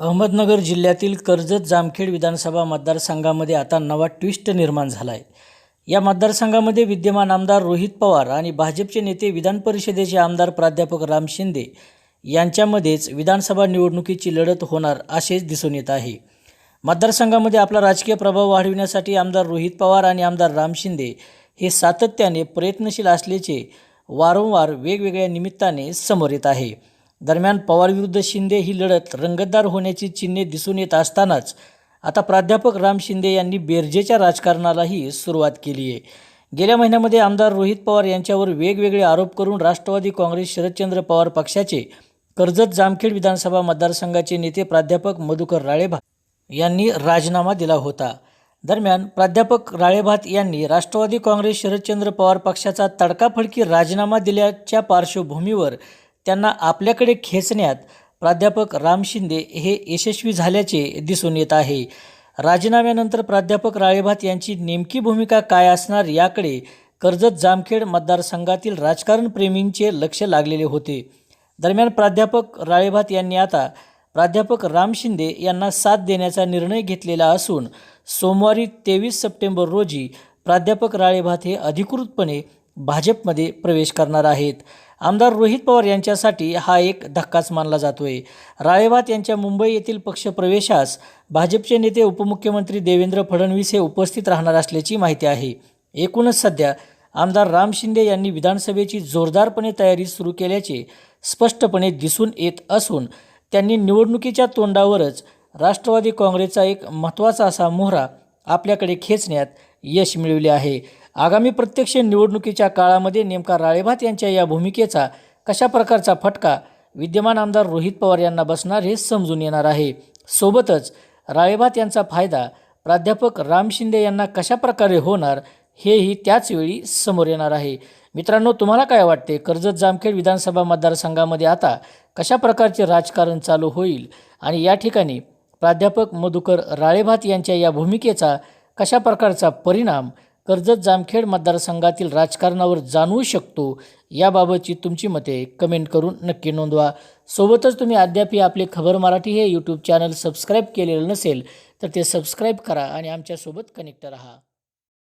अहमदनगर जिल्ह्यातील कर्जत जामखेड विधानसभा मतदारसंघामध्ये आता नवा ट्विस्ट निर्माण झाला आहे या मतदारसंघामध्ये विद्यमान आमदार रोहित पवार आणि भाजपचे नेते विधान परिषदेचे आमदार प्राध्यापक राम शिंदे यांच्यामध्येच विधानसभा निवडणुकीची लढत होणार असेच दिसून येत आहे. मतदारसंघामध्ये आपला राजकीय प्रभाव वाढविण्यासाठी आमदार रोहित पवार आणि आमदार राम शिंदे हे सातत्याने प्रयत्नशील असल्याचे वारंवार वेगवेगळ्या निमित्ताने समोर येत आहे. दरम्यान पवार विरुद्ध शिंदे ही लढत रंगतदार होण्याची चिन्हे दिसून येत असतानाच आता प्राध्यापक राम शिंदे यांनी बेरजेच्या राजकारणालाही सुरुवात केली आहे. गेल्या महिन्यामध्ये आमदार रोहित पवार यांच्यावर वेगवेगळे आरोप करून राष्ट्रवादी काँग्रेस शरदचंद्र पवार पक्षाचे कर्जत जामखेड विधानसभा मतदारसंघाचे नेते प्राध्यापक मधुकर राळेभा यांनी राजीनामा दिला होता. दरम्यान प्राध्यापक राळेभात यांनी राष्ट्रवादी काँग्रेस शरदचंद्र पवार पक्षाचा तडकाफडकी राजीनामा दिल्याच्या पार्श्वभूमीवर त्यांना आपल्याकडे खेचण्यात प्राध्यापक राम शिंदे हे यशस्वी झाल्याचे दिसून येत आहे. राजीनाम्यानंतर प्राध्यापक राळेभात यांची नेमकी भूमिका काय असणार याकडे कर्जत जामखेड मतदारसंघातील राजकारणप्रेमींचे लक्ष लागलेले होते. दरम्यान प्राध्यापक राळेभात यांनी आता प्राध्यापक राम शिंदे यांना साथ देण्याचा निर्णय घेतलेला असून सोमवारी तेवीस सप्टेंबर रोजी प्राध्यापक राळेभात हे अधिकृतपणे भाजपमध्ये प्रवेश करणार आहेत. आमदार रोहित पवार यांच्यासाठी हा एक धक्काच मानला जातोय. राळेभात यांच्या मुंबई येथील पक्षप्रवेशास भाजपचे नेते उपमुख्यमंत्री देवेंद्र फडणवीस हे उपस्थित राहणार असल्याची माहिती आहे. एकूणच सध्या आमदार राम शिंदे यांनी विधानसभेची जोरदारपणे तयारी सुरू केल्याचे स्पष्टपणे दिसून येत असून त्यांनी निवडणुकीच्या तोंडावरच राष्ट्रवादी काँग्रेसचा एक महत्त्वाचा असा मोहरा आपल्याकडे खेचण्यात यश मिळविले आहे. आगामी प्रत्यक्ष निवडणुकीच्या काळामध्ये नेमका राळेभात यांच्या या भूमिकेचा कशा प्रकारचा फटका विद्यमान आमदार रोहित पवार यांना बसणार हे समजून येणार आहे. सोबतच राळेभात यांचा फायदा प्राध्यापक राम शिंदे यांना कशा प्रकारे होणार हेही त्याचवेळी समोर येणार आहे. मित्रांनो तुम्हाला काय वाटते? कर्जत जामखेड विधानसभा मतदारसंघामध्ये आता कशा प्रकारचे राजकारण चालू होईल? आणि या ठिकाणी प्राध्यापक मधुकर राळेभात यांच्या या भूमिकेचा कशा प्रकारचा परिणाम कर्जत जामखेड मतदारसंघातील राजकारणावर जाणवू शकतो याबाबतची तुमची मते कमेंट करून नक्की नोंदवा. सोबतच तुम्ही अद्यापही आपले खबर मराठी हे यूट्यूब चॅनल सबस्क्राईब केलेलं नसेल तर ते सबस्क्राईब करा आणि आमच्यासोबत कनेक्ट राहा.